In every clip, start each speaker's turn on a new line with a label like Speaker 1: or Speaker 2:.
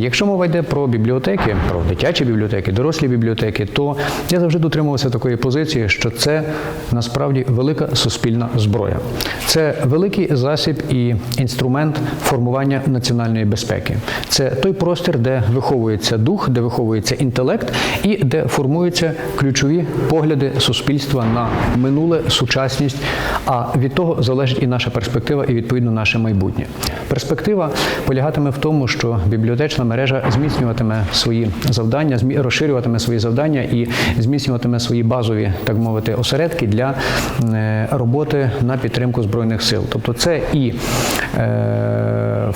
Speaker 1: Якщо мова йде про бібліотеки, про дитячі бібліотеки, дорослі бібліотеки, то я завжди дотримувався такої позиції, що це насправді велика суспільна зброя. Це великий засіб і інструмент формування національної безпеки. Це той простір, де виховується дух, де виховується інтелект і де формуються ключові погляди суспільства на минуле, сучасність. А від того залежить і наша перспектива, і відповідно наше майбутнє. Перспектива полягатиме в тому, що бібліотечна мережа зміцнюватиме свої завдання, розширюватиме свої завдання і зміцнюватиме свої базові, так мовити, осередки для е, роботи на підтримку збройних сил. Тобто, це і е,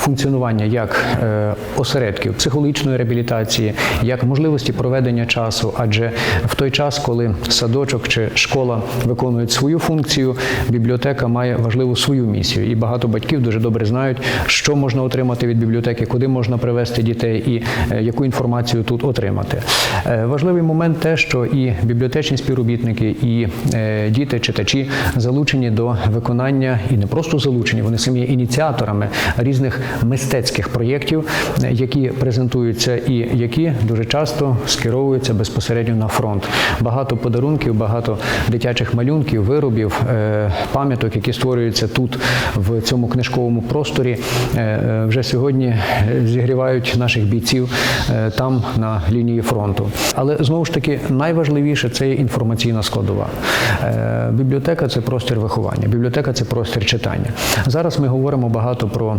Speaker 1: функціонування як е, осередків психологічної реабілітації, як можливості проведення часу, адже в той час, коли садочок чи школа виконують свою функцію, бібліотека має важливу свою місію. І багато батьків дуже добре знають, що можна отримати від бібліотеки, куди можна привести дітей і е, яку інформацію тут отримати. Е, Важливий момент те, що і бібліотечні співробітники, і діти, читачі залучені до виконання і не просто залучені, вони самі є ініціаторами різних мистецьких проєктів, які презентуються і які дуже часто скеровуються безпосередньо на фронт. Багато подарунків, багато дитячих малюнків, виробів, е, пам'яток, які створюються тут в цьому книжковому просторі, е, е, вже сьогодні зігрівають наших бійців там на лінії фронту. Але знову ж таки найважливіше це є інформаційна складова. Бібліотека це простір виховання, бібліотека це простір читання. Зараз ми говоримо багато про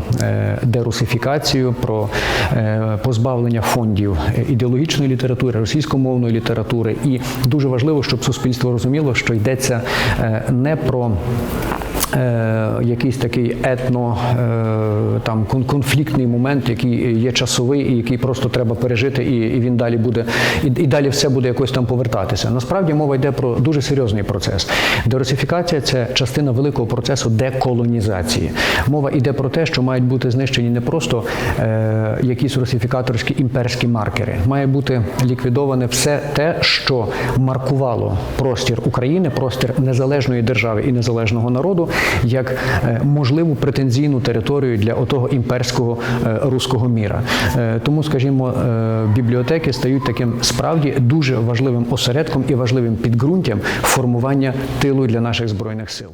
Speaker 1: дерусифікацію, про е, позбавлення фондів ідеологічної літератури, російськомовної літератури. І дуже важливо, щоб суспільство розуміло, що йдеться е, не про якийсь такий етно е, там конфліктний момент, який є часовий і який просто треба пережити, і, і він далі буде, і, і далі все буде якось там повертатися. Насправді мова йде про дуже серйозний процес. Дерусифікація це частина великого процесу деколонізації. Мова йде про те, що мають бути знищені не просто е, якісь русифікаторські імперські маркери, має бути ліквідоване все те, що маркувало простір України, простір незалежної держави і незалежного народу, як е, можливу претензійну територію для отого імперського е, руського міра. Е, Тому, скажімо, бібліотеки стають таким справді дуже важливим осередком і важливим підґрунтям формування тилу для наших збройних сил.